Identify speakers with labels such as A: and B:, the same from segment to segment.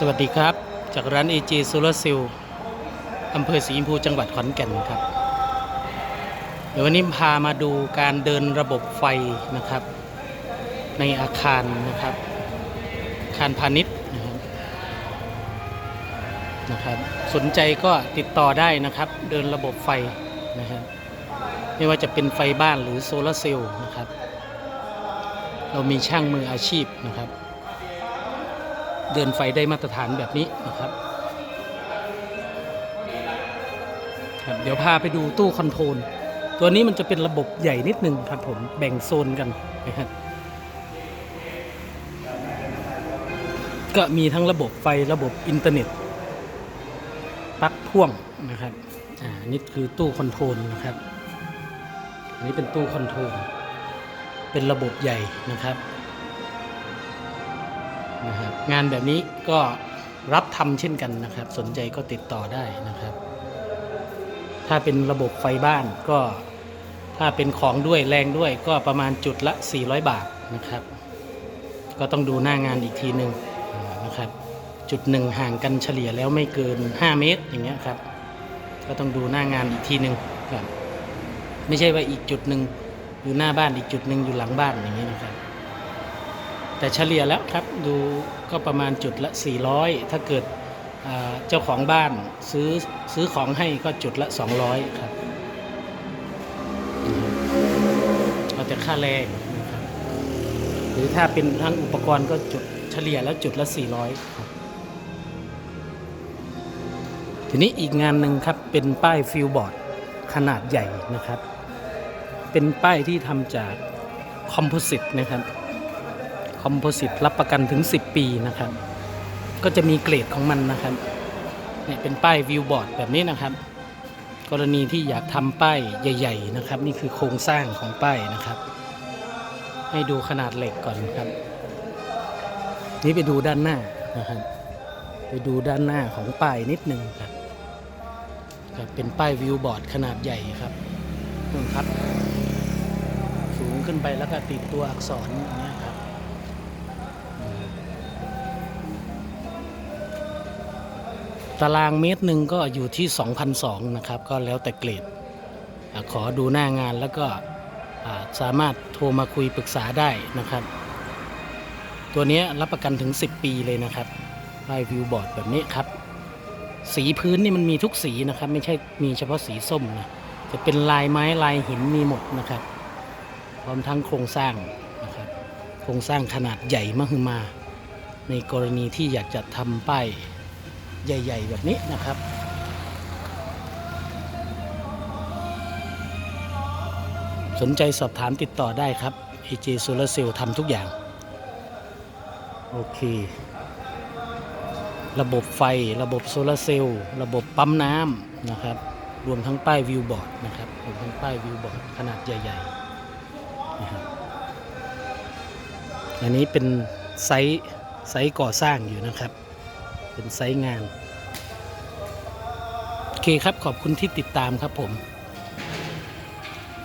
A: สวัสดีครับ จากร้าน AG Solar Cell อำเภอศรีอิมพูจังหวัดขอนแก่นครับ เดี๋ยววันนี้พามาดูการเดินระบบไฟนะครับ ในอาคารนะครับ อาคารพาณิชย์นะครับนะครับ สนใจก็ติดต่อได้นะครับ เดินระบบไฟนะครับ ไม่ว่าจะเป็นไฟบ้านหรือโซลาร์เซลล์นะครับ เรามีช่างมืออาชีพนะครับ เดินไฟได้มาตรฐานแบบนี้นะครับครับเดี๋ยวพาไปดูตู้คอนโทรลตัวนี้มันจะเป็นระบบใหญ่นิดนึงครับผมแบ่งโซนกันนะครับก็มีทั้งระบบไฟระบบอินเทอร์เน็ตปลั๊กพ่วงนะครับอ่านี่คือตู้คอนโทรลนะครับอันนี้เป็นตู้คอนโทรลเป็นระบบใหญ่นะครับ นะครับงานแบบนี้ก็รับทำเช่นกันนะครับ สนใจก็ติดต่อได้นะครับ ถ้าเป็นระบบไฟบ้านก็ถ้าเป็นของด้วยแรงด้วยก็ประมาณจุดละ 400 บาทนะครับ ก็ต้องดูหน้างานอีกทีหนึ่งนะครับ จุดหนึ่งห่างกันเฉลี่ยแล้วไม่เกิน 5 เมตรอย่างเงี้ยครับ ก็ต้องดูหน้างานอีกทีหนึ่งครับไม่ใช่ว่าอีกจุดหนึ่งอยู่หน้าบ้านอีกจุดหนึ่งอยู่หลังบ้านอย่างนี้นะครับ แต่เฉลี่ยแล้วครับดูก็ประมาณจุดละ 400 ถ้าเกิดเจ้าของบ้านซื้อซื้อของให้ก็จุดละ 200 ครับเอาแต่ค่าแรงหรือถ้าเป็นทั้งอุปกรณ์ก็จุดเฉลี่ยแล้วจุดละ 400 ครับ ทีนี้อีกงานหนึ่งครับเป็นป้ายฟิลบอร์ดขนาดใหญ่นะครับ เป็นป้ายที่ทำจากคอมโพสิตนะครับ คอมโพสิตรับประกันถึง 10 ปีนะครับ ก็จะมีเกรดของมันนะครับเนี่ยเป็นป้ายวิวบอร์ดแบบนี้นะครับ กรณีที่อยากทำป้ายใหญ่ ๆ นะครับ นี่คือโครงสร้างของป้ายนะครับ ให้ดูขนาดเหล็กก่อนครับ นี่ไปดูด้านหน้านะครับไปดูด้านหน้าของป้ายนิดนึงครับครับเป็นป้ายวิวบอร์ดขนาดใหญ่ครับนู่นครับ สูงขึ้นไปแล้วก็ติดตัวอักษรอย่างเงี้ยครับ ตารางเมตรหนึ่งก็อยู่ที่ 2,200นะครับ ก็แล้วแต่เกรดขอดูหน้างานแล้วก็สามารถโทรมาคุยปรึกษาได้นะครับ ตัวนี้รับประกันถึง 10 ปีเลยนะครับไลายวิวบอร์ดแบบนี้ครับ สีพื้นนี่มันมีทุกสีนะครับ ไม่ใช่มีเฉพาะสีส้มนะจะเป็นลายไม้ลายหินมีหมดนะครับ พร้อมทั้งโครงสร้างนะครับ โครงสร้างขนาดใหญ่มหึมา ในกรณีที่อยากจะทำป้าย ใหญ่ ๆ แบบนี้นะครับ สนใจสอบถามติดต่อได้ครับ AJ Solar Cell ทำทุกอย่าง โอเค ระบบไฟระบบโซลาร์เซลล์ระบบปั๊มน้ำนะครับ รวมทั้งป้ายวิวบอร์ดนะครับรวมทั้งป้ายวิวบอร์ดขนาดใหญ่ๆนะครับอันนี้เป็นไซส์ไซส์ก่อสร้างอยู่นะครับ เป็นไซส์งาน โอเคครับขอบคุณที่ติดตามครับผม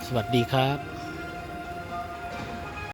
A: สวัสดีครับ